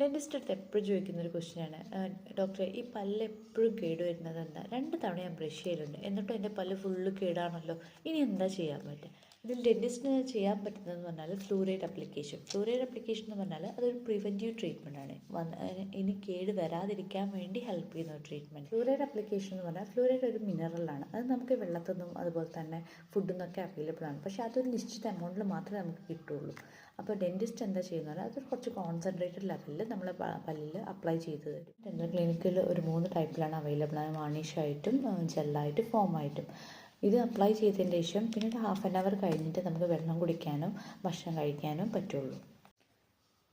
Dentist അടുത്ത് എപ്പോഴും ചോദിക്കുന്ന ഒരു ക്വസ്റ്റ്യനാണ് ഡോക്ടറെ ഈ പല്ല് എപ്പോഴും കേട് വരുന്നത് എന്താ? രണ്ട് തവണ ഞാൻ ബ്രഷ് ചെയ്യലുണ്ട്. എന്നിട്ടും എന്റെ പല്ല് ഫുള്ള് കേടാണല്ലോ. ഇനി എന്താ ചെയ്യാൻ പറ്റുക? ഇതിൽ ഡെന്റിസ്റ്റിന് ചെയ്യാൻ പറ്റുന്നതെന്ന് പറഞ്ഞാൽ ഫ്ലൂറൈഡ് അപ്ലിക്കേഷൻ ഫ്ലൂറൈഡ് അപ്ലിക്കേഷൻ എന്ന് പറഞ്ഞാൽ അതൊരു പ്രിവെന്റീവ് ട്രീറ്റ്മെന്റ് ആണ്. ഇനി കേട് വരാതിരിക്കാൻ വേണ്ടി ഹെൽപ്പ് ചെയ്യുന്ന ഒരു ട്രീറ്റ്മെന്റ് ഫ്ലൂറൈഡ് അപ്ലിക്കേഷൻ എന്ന് പറഞ്ഞാൽ ഫ്ലൂറൈഡ് ഒരു മിനറലാണ് അത് നമുക്ക് വെള്ളത്തിൽ നിന്നും അതുപോലെ തന്നെ ഫുഡിൽ അവൈലബിൾ ആണ്. പക്ഷേ അതൊരു നിശ്ചിത എമൗണ്ടിൽ മാത്രമേ നമുക്ക് കിട്ടുള്ളൂ. അപ്പോൾ ഡെന്റിസ്റ്റ് എന്താ ചെയ്യുന്നത് അതൊരു കുറച്ച് കോൺസെൻട്രേറ്റഡ് ലെവലിൽ നമ്മൾ പല്ലിൽ അപ്ലൈ ചെയ്ത് തരും. ഡെന്റൽ ക്ലിനിക്കിൽ ഒരു മൂന്ന് ടൈപ്പിലാണ് അവൈലബിൾ ആണ്. വാണിഷായിട്ടും ജെല്ലായിട്ടും ഫോമായിട്ടും ഇത് അപ്ലൈ ചെയ്തതിന് ശേഷം പിന്നീട് ഹാഫ് ആൻ അവർ കഴിഞ്ഞിട്ട് നമുക്ക് വെള്ളം കുടിക്കാനും ഭക്ഷണം കഴിക്കാനും പറ്റുള്ളൂ.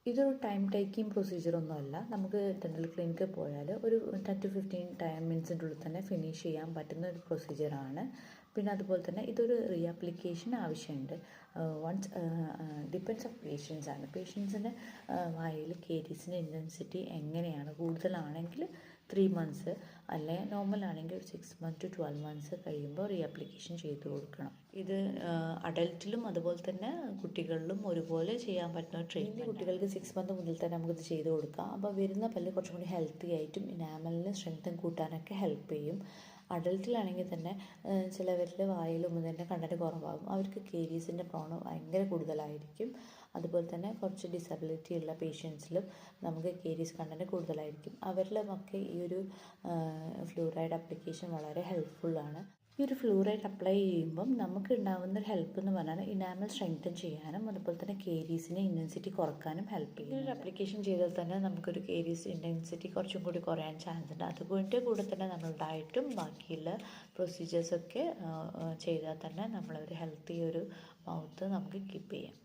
ഇതൊരു ടൈം ടേക്കിംഗ് പ്രൊസീജിയറൊന്നുമല്ല നമുക്ക് ഡെന്റൽ ക്ലിനിക്കിൽ പോയാൽ ഒരു ടെൻ ടു ഫിഫ്റ്റീൻ ടൈം മിനിറ്റ്സിന്റെ ഉള്ളിൽ തന്നെ ഫിനിഷ് ചെയ്യാൻ പറ്റുന്ന ഒരു പ്രൊസീജിയറാണ് പിന്നെ അതുപോലെ തന്നെ ഇതൊരു റീഅപ്ലിക്കേഷൻ ആവശ്യമുണ്ട്. വൺസ് ഡിപ്പെൻസ് ഓഫ് പേഷ്യൻസ് ആണ്. പേഷ്യൻസിന്റെ വായിൽ കേരീസിന്റെ ഇന്റൻസിറ്റി എങ്ങനെയാണ്? കൂടുതലാണെങ്കിൽ ത്രീ മന്ത്സ് അല്ലെ നോർമൽ ആണെങ്കിൽ ഒരു six month to twelve months കഴിയുമ്പോൾ റീഅപ്ലിക്കേഷൻ ചെയ്ത് കൊടുക്കണം. ഇത് അഡൽട്ടിലും അതുപോലെ തന്നെ കുട്ടികളിലും ഒരുപോലെ ചെയ്യാൻ പറ്റുന്ന ട്രീറ്റ്മെന്റ് കുട്ടികൾക്ക് സിക്സ് മന്ത് മുതൽ തന്നെ നമുക്കിത് ചെയ്ത് കൊടുക്കാം. അപ്പോൾ വരുന്ന പല്ല് കുറച്ചും കൂടി ഹെൽത്തി ആയിട്ടും ഇനാമലിന് സ്ട്രെങ്ത്തും കൂട്ടാനൊക്കെ ഹെൽപ്പ് ചെയ്യും. അഡൽട്ടിലാണെങ്കിൽ തന്നെ ചിലവരിൽ വായിലും തന്നെ കണ്ടിട്ട് കുറവാകും. അവർക്ക് കേരീസിന്റെ പ്രോണം ഭയങ്കര കൂടുതലായിരിക്കും. അതുപോലെ തന്നെ കുറച്ച് ഡിസബിലിറ്റി ഉള്ള പേഷ്യൻസിലും നമുക്ക് കേരീസ് കണ്ടന്റ് കൂടുതലായിരിക്കും. അവരിലുമൊക്കെ ഈ ഒരു ഫ്ലൂറൈഡ് അപ്ലിക്കേഷൻ വളരെ ഹെൽപ്ഫുള്ളാണ് ഈ ഒരു ഫ്ലൂറൈഡ് അപ്ലൈ ചെയ്യുമ്പം നമുക്ക് ഉണ്ടാകുന്ന ഒരു ഹെൽപ്പ് എന്ന് പറഞ്ഞാൽ ഇനാമൽ സ്ട്രെങ്തൻ ചെയ്യാനും അതുപോലെ തന്നെ കേരീസിന്റെ ഇന്റൻസിറ്റി കുറക്കാനും ഹെൽപ്പ് ചെയ്യും ഒരു അപ്ലിക്കേഷൻ ചെയ്താൽ തന്നെ നമുക്കൊരു കേരീസ് ഇന്റൻസിറ്റി കുറച്ചും കൂടി കുറയാൻ ചാൻസ് ഉണ്ട്. അതുകൊണ്ട് കൂടെ തന്നെ നമ്മൾ ഡയറ്റും ബാക്കിയുള്ള പ്രൊസീജിയേഴ്സൊക്കെ ചെയ്താൽ തന്നെ നമ്മളൊരു ഹെൽത്തി ഒരു മൗത്ത് നമുക്ക് കീപ്പ് ചെയ്യാം.